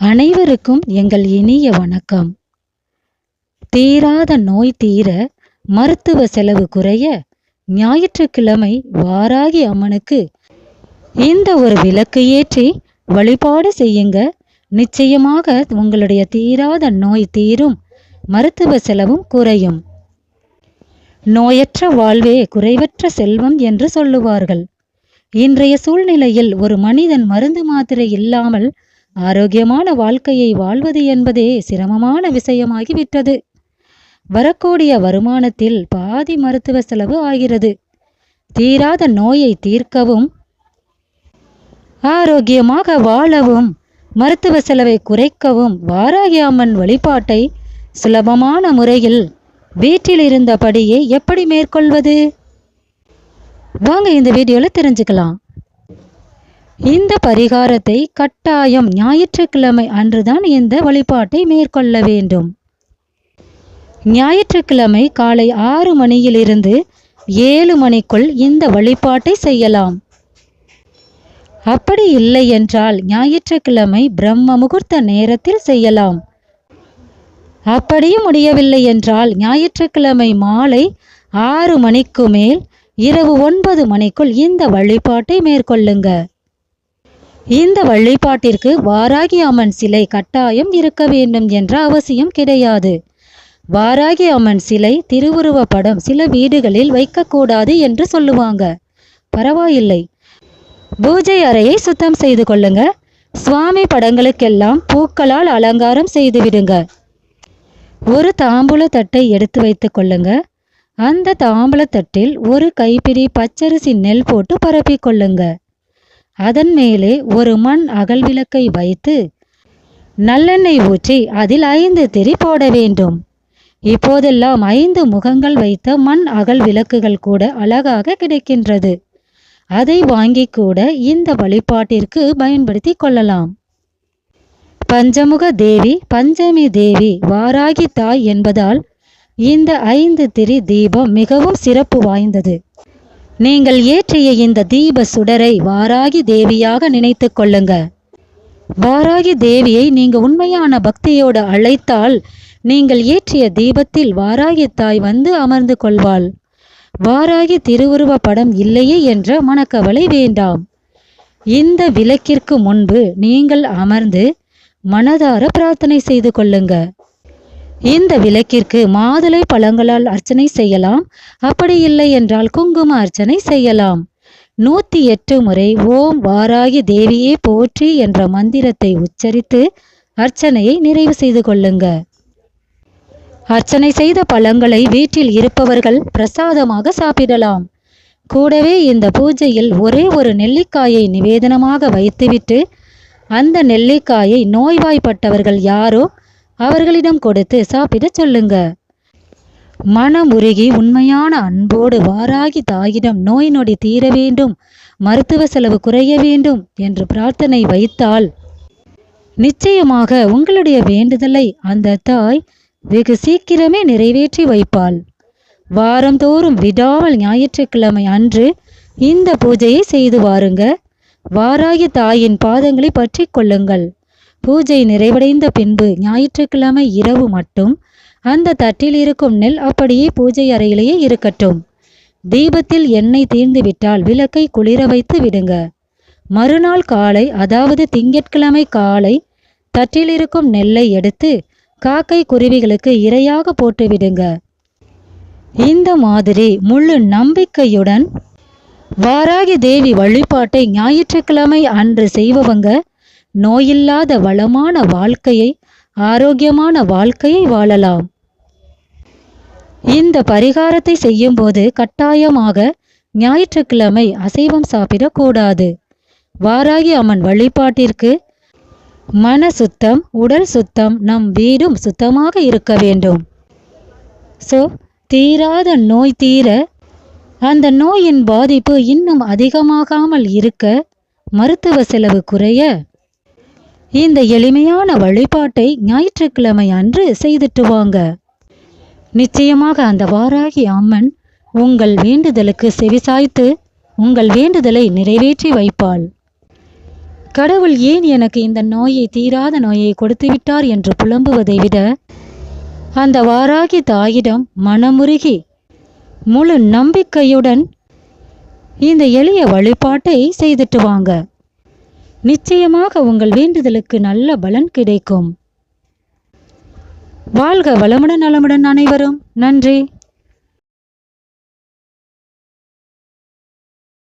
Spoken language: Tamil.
அனைவருக்கும் எங்கள் இனிய வணக்கம். தீராத நோய் தீர மருத்துவ செலவு குறைய ஞாயிற்றுக்கிழமை வாராகி அம்மனுக்கு இந்த ஒரு விளக்கு ஏற்றி வழிபாடு செய்யுங்க. நிச்சயமாக உங்களுடைய தீராத நோய் தீரும் மருத்துவ செலவும் குறையும். நோயற்ற வாழ்வே குறைவற்ற செல்வம் என்று சொல்லுவார்கள். இன்றைய சூழ்நிலையில் ஒரு மனிதன் மருந்து மாத்திரை இல்லாமல் ஆரோக்கியமான வாழ்க்கையை வாழ்வது என்பதே சிரமமான விஷயமாகிவிட்டது. வரக்கூடிய வருமானத்தில் பாதி மருத்துவ செலவு ஆகிறது. தீராத நோயை தீர்க்கவும் ஆரோக்கியமாக வாழவும் மருத்துவ செலவை குறைக்கவும் வாராகி அம்மன் வழிபாட்டை சுலபமான முறையில் வீட்டில் இருந்தபடியே எப்படி மேற்கொள்வது? வாங்க இந்த வீடியோவில் தெரிஞ்சுக்கலாம். இந்த பரிகாரத்தை கட்டாயம் ஞாயிற்றுக்கிழமை அன்றுதான் இந்த வழிபாட்டை மேற்கொள்ள வேண்டும். ஞாயிற்றுக்கிழமை காலை ஆறு மணியிலிருந்து ஏழு மணிக்குள் இந்த வழிபாட்டை செய்யலாம். அப்படி இல்லை என்றால் ஞாயிற்றுக்கிழமை பிரம்ம முகூர்த்த நேரத்தில் செய்யலாம். அப்படியும் முடியவில்லை என்றால் ஞாயிற்றுக்கிழமை மாலை ஆறு மணிக்கு மேல் இரவு ஒன்பது மணிக்குள் இந்த வழிபாட்டை மேற்கொள்ளுங்க. இந்த வழிபாட்டிற்கு வாராகி அம்மன் சிலை கட்டாயம் இருக்க வேண்டும் என்ற அவசியம் கிடையாது. வாராகி அம்மன் சிலை திருவுருவ படம் சில வீடுகளில் வைக்கக்கூடாது என்று சொல்லுவாங்க. பரவாயில்லை. பூஜை அறையை சுத்தம் செய்து கொள்ளுங்க. சுவாமி படங்களுக்கெல்லாம் பூக்களால் அலங்காரம் செய்து விடுங்க. ஒரு தாம்பூல தட்டை எடுத்து வைத்து கொள்ளுங்க. அந்த தாம்பூலத்தட்டில் ஒரு கைப்பிடி பச்சரிசி நெல் போட்டு பரப்பிக் கொள்ளுங்கள் அதன் மேலே ஒரு மண் அகல் விளக்கை வைத்து நல்லெண்ணெய் ஊற்றி அதில் ஐந்து திரி போட வேண்டும். இப்போதெல்லாம் ஐந்து முகங்கள் வைத்த மண் அகல் விளக்குகள் கூட அழகாக கிடைக்கின்றது. அதை வாங்கி கூட இந்த வழிபாட்டிற்கு பயன்படுத்தி கொள்ளலாம். பஞ்சமுக தேவி பஞ்சமி தேவி வாராகி தாய் என்பதால் இந்த ஐந்து திரி தீபம் மிகவும் சிறப்பு வாய்ந்தது. நீங்கள் ஏற்றிய இந்த தீப சுடரை வாராகி தேவியாக நினைத்து கொள்ளுங்க. வாராகி தேவியை நீங்கள் உண்மையான பக்தியோடு அழைத்தால் நீங்கள் ஏற்றிய தீபத்தில் வாராகி தாய் வந்து அமர்ந்து கொள்வாள். வாராகி திருவுருவ படம் இல்லையே என்ற மனக்கவலை வேண்டாம். இந்த விளக்கிற்கு முன்பு நீங்கள் அமர்ந்து மனதார பிரார்த்தனை செய்து கொள்ளுங்க. இந்த விளக்கிற்கு மாதுளை பழங்களால் அர்ச்சனை செய்யலாம். அப்படி இல்லை என்றால் குங்கும அர்ச்சனை செய்யலாம். நூத்தி எட்டு முறை ஓம் வாராகி தேவியே போற்றி என்ற மந்திரத்தை உச்சரித்து அர்ச்சனையை நிறைவு செய்து கொள்ளுங்க. அர்ச்சனை செய்த பழங்களை வீட்டில் இருப்பவர்கள் பிரசாதமாக சாப்பிடலாம். கூடவே இந்த பூஜையில் ஒரே ஒரு நெல்லிக்காயை நிவேதனமாக வைத்துவிட்டு அந்த நெல்லிக்காயை நோய்வாய்ப்பட்டவர்கள் யாரோ அவர்களிடம் கொடுத்து சாப்பிடச் சொல்லுங்க. மனமுருகி உண்மையான அன்போடு வாராகி தாயிடம் நோய் நொடி தீர வேண்டும் மருத்துவ செலவு குறைய வேண்டும் என்று பிரார்த்தனை வைத்தால் நிச்சயமாக உங்களுடைய வேண்டுதலை அந்த தாய் வெகு சீக்கிரமே நிறைவேற்றி வைப்பாள். வாரந்தோறும் விடாமல் ஞாயிற்றுக்கிழமை அன்று இந்த பூஜையை செய்து வாருங்க. வாராகி தாயின் பாதங்களை பற்றி கொள்ளுங்கள். பூஜை நிறைவடைந்த பின்பு ஞாயிற்றுக்கிழமை இரவு மட்டும் அந்த தட்டில் இருக்கும் நெல் அப்படியே பூஜை அறையிலேயே இருக்கட்டும். தீபத்தில் எண்ணெய் தீர்ந்துவிட்டால் விளக்கை குளிர வைத்து விடுங்க. மறுநாள் காலை அதாவது திங்கட்கிழமை காலை தட்டில் இருக்கும் நெல்லை எடுத்து காக்கை குருவிகளுக்கு இரையாக போட்டு விடுங்க. இந்த மாதிரி முழு நம்பிக்கையுடன் வாராகி தேவி வழிபாட்டை ஞாயிற்றுக்கிழமை அன்று செய்பவங்க நோயில்லாத வளமான வாழ்க்கையை ஆரோக்கியமான வாழ்க்கையை வாழலாம். இந்த பரிகாரத்தை செய்யும்போது கட்டாயமாக ஞாயிற்றுக்கிழமை அசைவம் சாப்பிடக்கூடாது. வாராகி அம்மன் வழிபாட்டிற்கு மன சுத்தம் உடல் சுத்தம் நம் வீடும் சுத்தமாக இருக்க வேண்டும். ஸோ தீராத நோய் தீர அந்த நோயின் பாதிப்பு இன்னும் அதிகமாகாமல் இருக்க மருத்துவ செலவு குறைய இந்த எளிமையான வழிபாட்டை ஞாயிற்றுக்கிழமை அன்று செய்துட்டு வாங்க. நிச்சயமாக அந்த வாராகி அம்மன் உங்கள் வேண்டுதலுக்கு செவிசாய்த்து உங்கள் வேண்டுதலை நிறைவேற்றி வைப்பாள். கடவுள் ஏன் எனக்கு இந்த நோயை தீராத நோயை கொடுத்து விட்டார் என்று புலம்புவதை விட அந்த வாராகி தாயிடம் மனமுருகி முழு நம்பிக்கையுடன் இந்த எளிய வழிபாட்டை செய்துட்டு வாங்க. நிச்சயமாக உங்கள் வேண்டுதலுக்கு நல்ல பலன் கிடைக்கும். வாழ்க வளமுடன் நலமுடன் அனைவரும். நன்றி.